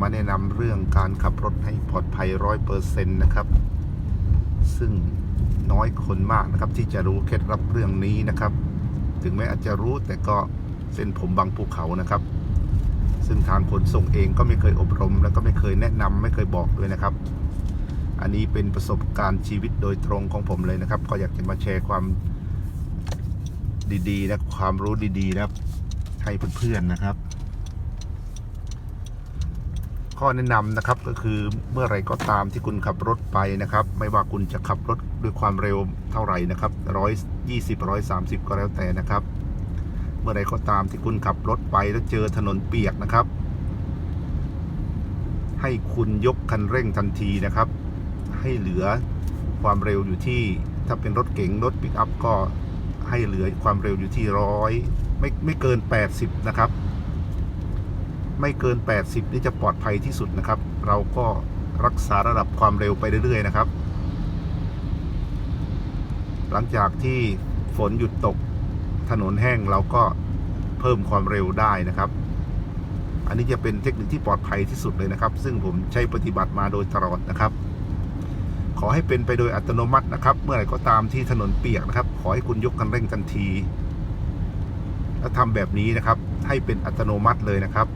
มาแนะนำเรื่องการขับรถให้ปลอดภัยร้อยเปอร์เซ็นต์นะครับ ซึ่งน้อยคนมากนะครับ ที่จะรู้เคล็ดลับเรื่องนี้นะครับ ถึงแม้อาจจะรู้แต่ก็เส้นผมบางภูเขานะครับ ซึ่งทางขนส่งเองก็ไม่เคยอบรม แล้วก็ไม่เคยแนะนำไม่เคยบอกด้วยนะครับ อันนี้เป็นประสบการณ์ชีวิตโดยตรงของผมเลยนะครับ ก็อยากจะมาแชร์ความดีๆนะความรู้ดีๆนะครับ ให้เพื่อนๆนะครับ ข้อแนะนำนะครับก็คือเมื่อไรก็ตามที่คุณขับรถไปนะครับ ไม่ว่าคุณจะขับรถด้วยความเร็วเท่าไหร่นะครับร้อยยี่สิบร้อยสามสิบก็แล้วแต่นะครับ เมื่อไรก็ตามที่คุณขับรถไปแล้วเจอถนนเปียกนะครับ ให้คุณยกคันเร่งทันทีนะครับ ให้เหลือความเร็วอยู่ที่ถ้าเป็นรถเก๋งรถปิกอัพก็ให้เหลือความเร็วอยู่ที่ร้อยไม่ไม่เกิน 80 นะครับ ไม่เกิน 80 นี่จะปลอดภัยที่สุดนะครับ เราก็รักษาระดับความเร็วไปเรื่อยๆนะครับ หลังจากที่ฝนหยุดตกถนนแห้งเราก็เพิ่มความเร็วได้นะครับ อันนี้จะเป็นเทคนิคที่ปลอดภัยที่สุดเลยนะครับ ซึ่งผมใช้ปฏิบัติมาโดยตลอดนะครับ ขอให้เป็นไปโดยอัตโนมัตินะครับ เมื่อไหร่ก็ตามที่ถนนเปียกนะครับ ขอให้คุณยกคันเร่งทันที และทำแบบนี้นะครับ ให้เป็นอัตโนมัติเลยนะครับ